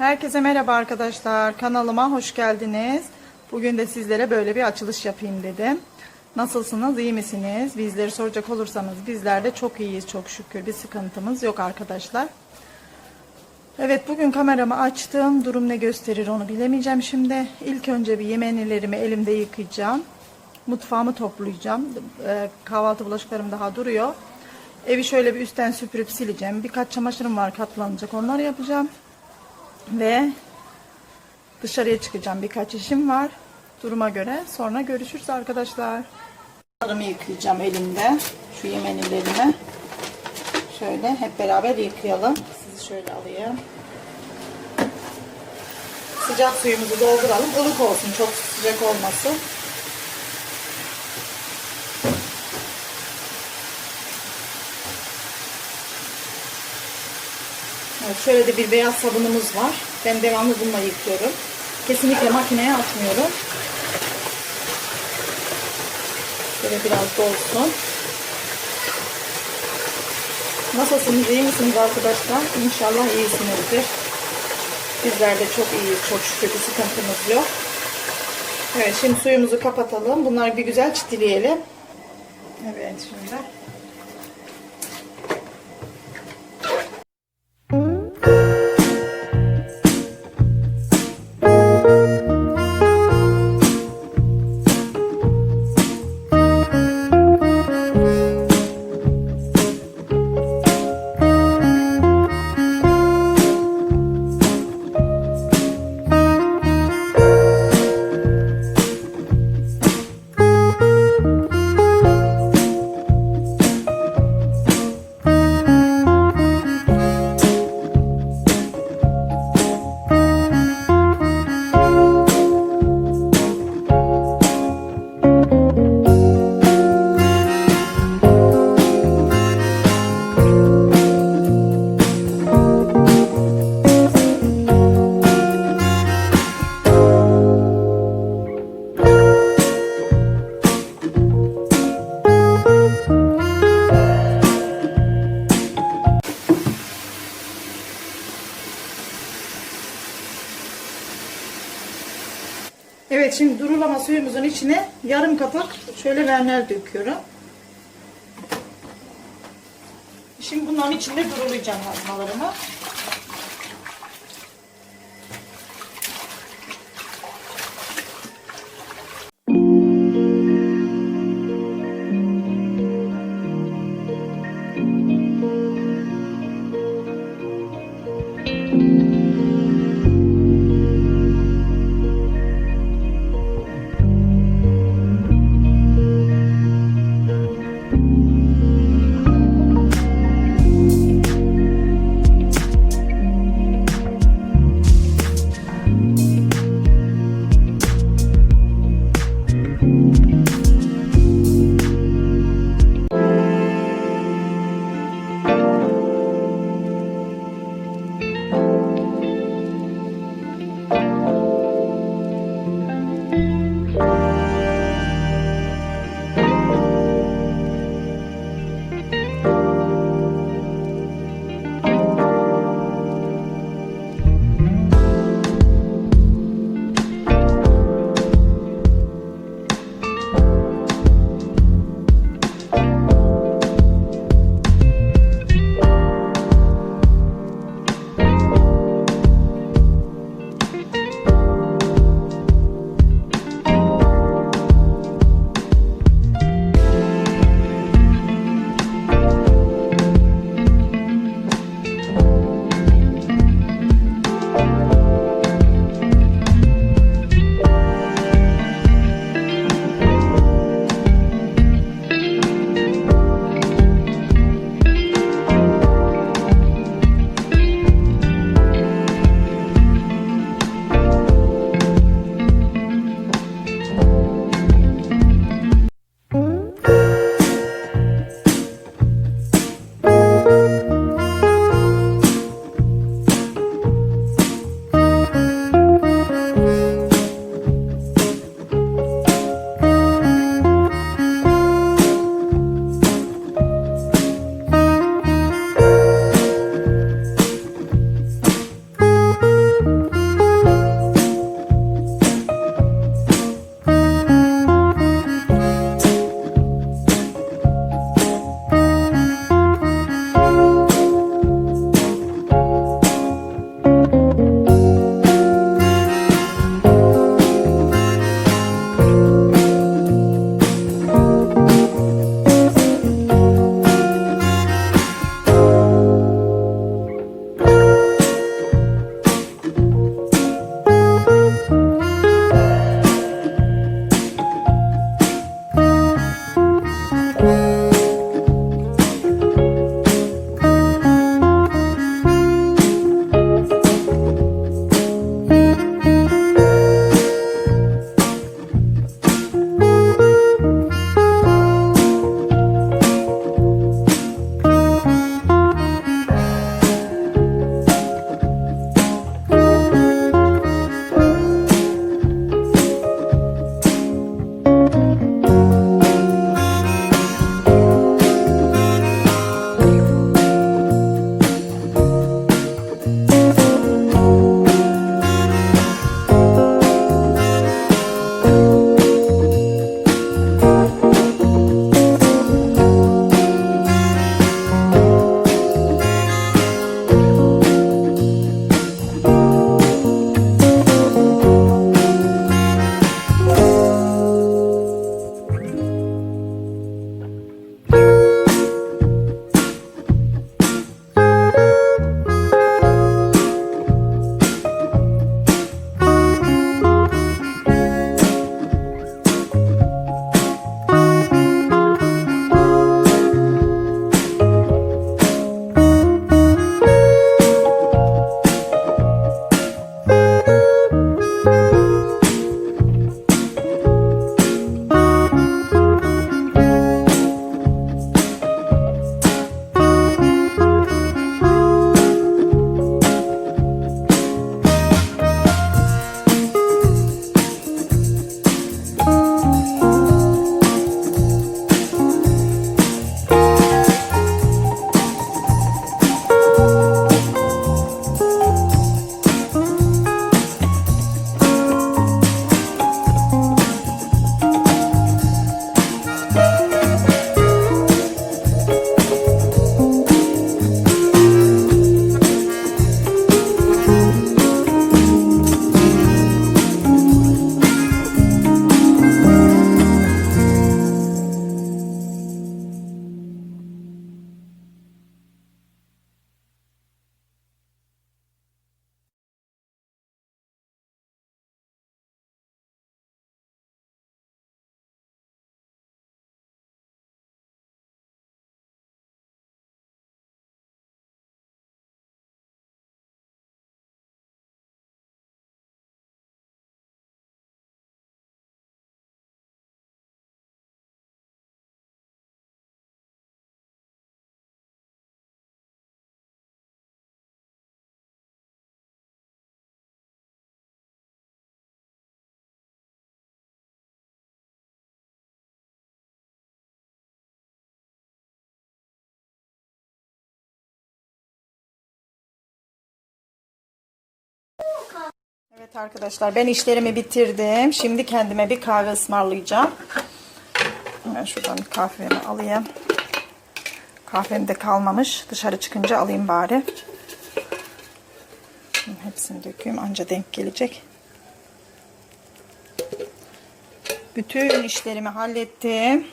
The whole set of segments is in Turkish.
Herkese merhaba arkadaşlar. Kanalıma hoş geldiniz. Bugün de sizlere böyle bir açılış yapayım dedim. Nasılsınız? iyi misiniz? Bizleri soracak olursanız bizler de çok iyiyiz çok şükür. Bir sıkıntımız yok arkadaşlar. Evet bugün kameramı açtım. Durum ne gösterir onu bilemeyeceğim şimdi. İlk önce bir yemeğlerimi elimde yıkayacağım. Mutfağımı toplayacağım. Ee, kahvaltı bulaşıklarım daha duruyor. Evi şöyle bir üstten süpürüp sileceğim. Birkaç çamaşırım var katlanacak. Onları yapacağım. Ve dışarıya çıkacağım. Birkaç işim var. Duruma göre. Sonra görüşürüz arkadaşlar. Bunlarımı yıkayacağım elimde. Şu yemenilerimi. Şöyle hep beraber yıkayalım. Sizi şöyle alayım. Sıcak suyumuzu dolduralım. ılık olsun. Çok sıcak olmasın. Evet, şöyle de bir beyaz sabunumuz var. Ben devamlı bununla yıkıyorum. Kesinlikle makineye atmıyorum. Şöyle biraz dolsun. Nasılsınız? iyi misiniz arkadaşlar? İnşallah iyisinizdir. Bizler de çok iyiyiz. Çok şükür bir sıkıntımız yok. Evet şimdi suyumuzu kapatalım. Bunları bir güzel çitileyelim. Evet şimdi. Evet şimdi durulama suyumuzun içine yarım kapak şöyle verner döküyorum. Şimdi bunların içinde durulayacağım hazmalarımı. Evet arkadaşlar ben işlerimi bitirdim. Şimdi kendime bir kahve ısmarlayacağım. Hemen şuradan kahvemi alayım. Kahvem de kalmamış. Dışarı çıkınca alayım bari. Şimdi hepsini dökeyim. Anca denk gelecek. Bütün işlerimi hallettim.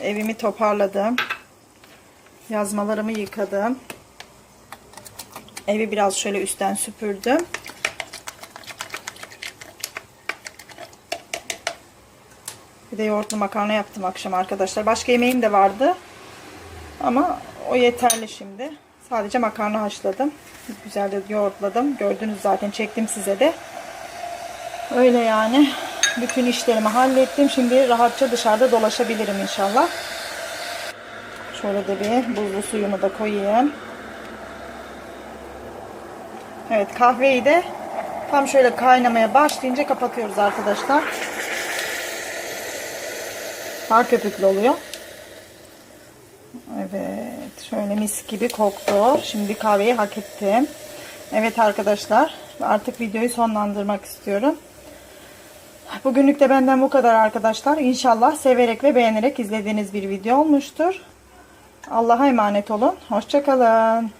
Evimi toparladım. Yazmalarımı yıkadım. Evi biraz şöyle üstten süpürdüm. Bir de yoğurtlu makarna yaptım akşam arkadaşlar. Başka yemeğim de vardı. Ama o yeterli şimdi. Sadece makarna haşladım. Güzel de yoğurtladım. Gördünüz zaten çektim size de. Öyle yani. Bütün işlerimi hallettim. Şimdi rahatça dışarıda dolaşabilirim inşallah. Şöyle de bir buzlu suyumu da koyayım. Evet kahveyi de tam şöyle kaynamaya başlayınca kapatıyoruz arkadaşlar. Har köpüklü oluyor. Evet şöyle mis gibi koktu. Şimdi kahveyi hak ettim. Evet arkadaşlar artık videoyu sonlandırmak istiyorum. Bugünlük de benden bu kadar arkadaşlar. İnşallah severek ve beğenerek izlediğiniz bir video olmuştur. Allah'a emanet olun. Hoşçakalın.